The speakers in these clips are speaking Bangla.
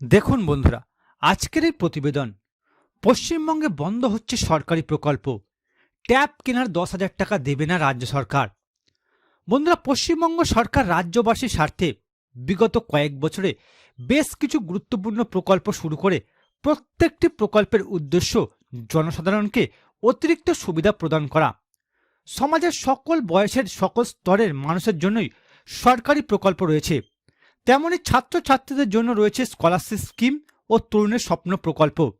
দেখুন বন্ধুরা, আজকের এই প্রতিবেদন পশ্চিমবঙ্গে বন্ধ হচ্ছে সরকারি প্রকল্প। ট্যাব কেনার দশ হাজার টাকা দেবে না রাজ্য সরকার। বন্ধুরা, পশ্চিমবঙ্গ সরকার রাজ্যবাসীর স্বার্থে বিগত কয়েক বছরে বেশ কিছু গুরুত্বপূর্ণ প্রকল্প শুরু করে প্রত্যেকটি প্রকল্পের উদ্দেশ্য জনসাধারণকে অতিরিক্ত সুবিধা প্রদান করা। সমাজের সকল বয়সের সকল স্তরের মানুষের জন্যই সরকারি প্রকল্প রয়েছে। তেমনি ছাত্রছাত্রীদের জন্য রয়েছে স্কলারশিপ স্কিম ও তরুণের স্বপ্ন প্রকল্প।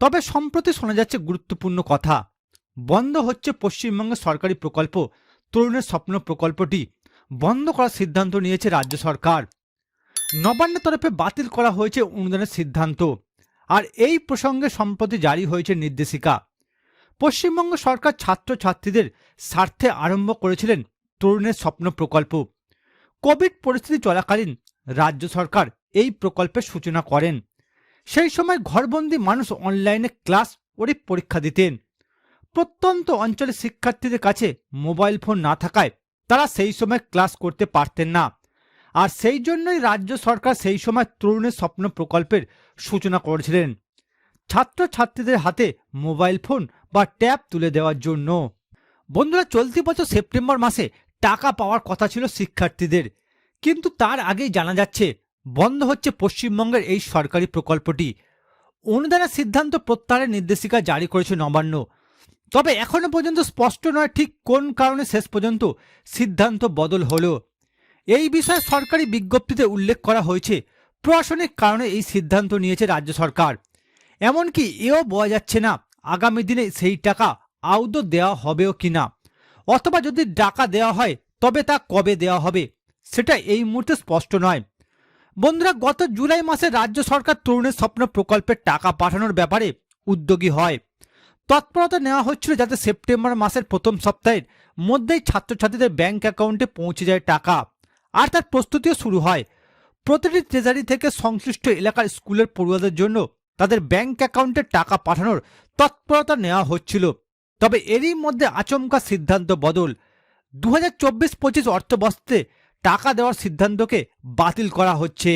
তবে সম্প্রতি শোনা যাচ্ছে গুরুত্বপূর্ণ কথা। বন্ধ হচ্ছে পশ্চিমবঙ্গের সরকারি প্রকল্প, তরুণের স্বপ্ন প্রকল্পটি। বন্ধ করার সিদ্ধান্ত নিয়েছে রাজ্য সরকার। নবান্নের তরফে বাতিল করা হয়েছে অনুদানের সিদ্ধান্ত। আর এই প্রসঙ্গে সম্প্রতি জারি হয়েছে নির্দেশিকা। পশ্চিমবঙ্গ সরকার ছাত্রছাত্রীদের স্বার্থে আরম্ভ করেছিলেন তরুণের স্বপ্ন প্রকল্প। কোভিড পরিস্থিতি চলাকালীন রাজ্য সরকার এই প্রকল্পের সূচনা করেন। সেই সময় ঘরবন্দি মানুষ অনলাইনে ক্লাস ও পরীক্ষা দিতেন। প্রত্যন্ত অঞ্চলের শিক্ষার্থীদের কাছে মোবাইল ফোন না থাকায় তারা সেই সময় ক্লাস করতে পারতেন না। আর সেই জন্যই রাজ্য সরকার সেই সময় তরুণের স্বপ্ন প্রকল্পের সূচনা করেছিলেন। ছাত্রছাত্রীদের হাতে মোবাইল ফোন বা ট্যাব তুলে দেওয়ার জন্য। বন্ধুরা, চলতি বছর সেপ্টেম্বর মাসে টাকা পাওয়ার কথা ছিল শিক্ষার্থীদের। কিন্তু তার আগেই জানা যাচ্ছে, বন্ধ হচ্ছে পশ্চিমবঙ্গের এই সরকারি প্রকল্পটি। অনুদানের সিদ্ধান্ত প্রত্যাহারের নির্দেশিকা জারি করেছে নবান্ন। তবে এখনও পর্যন্ত স্পষ্ট নয় ঠিক কোন কারণে শেষ পর্যন্ত সিদ্ধান্ত বদল হলো। এই বিষয়ে সরকারি বিজ্ঞপ্তিতে উল্লেখ করা হয়েছে, প্রশাসনিক কারণে এই সিদ্ধান্ত নিয়েছে রাজ্য সরকার। এমনকি এও বোঝা যাচ্ছে না আগামী দিনে সেই টাকা আউদো দেওয়া হবেও কিনা। অথবা যদি টাকা দেওয়া হয়, তবে তা কবে দেওয়া হবে? সেটা এই মুহূর্তে স্পষ্ট নয়। বন্ধুরা, গত জুলাই মাসে রাজ্য সরকার তরুণের স্বপ্ন প্রকল্পের টাকা পাঠানোর ব্যাপারে উদ্যোগী হয়। তৎপরতা নেওয়া হচ্ছিল যাতে সেপ্টেম্বর মাসের প্রথম সপ্তাহের মধ্যেই ছাত্রছাত্রীদের ব্যাংক অ্যাকাউন্টে পৌঁছে যায় টাকা আর তার প্রস্তুতিও শুরু হয়। প্রতিটি ট্রেজারি থেকে সংশ্লিষ্ট এলাকার স্কুলের পড়ুয়াদের জন্য তাদের ব্যাংক অ্যাকাউন্টে টাকা পাঠানোর তৎপরতা নেওয়া হচ্ছিল। তবে এরই মধ্যে আচমকা সিদ্ধান্ত বদল। দু হাজার চব্বিশ পঁচিশ অর্থবস্ত্রে টাকা দেওয়ার সিদ্ধান্তকে বাতিল করা হচ্ছে।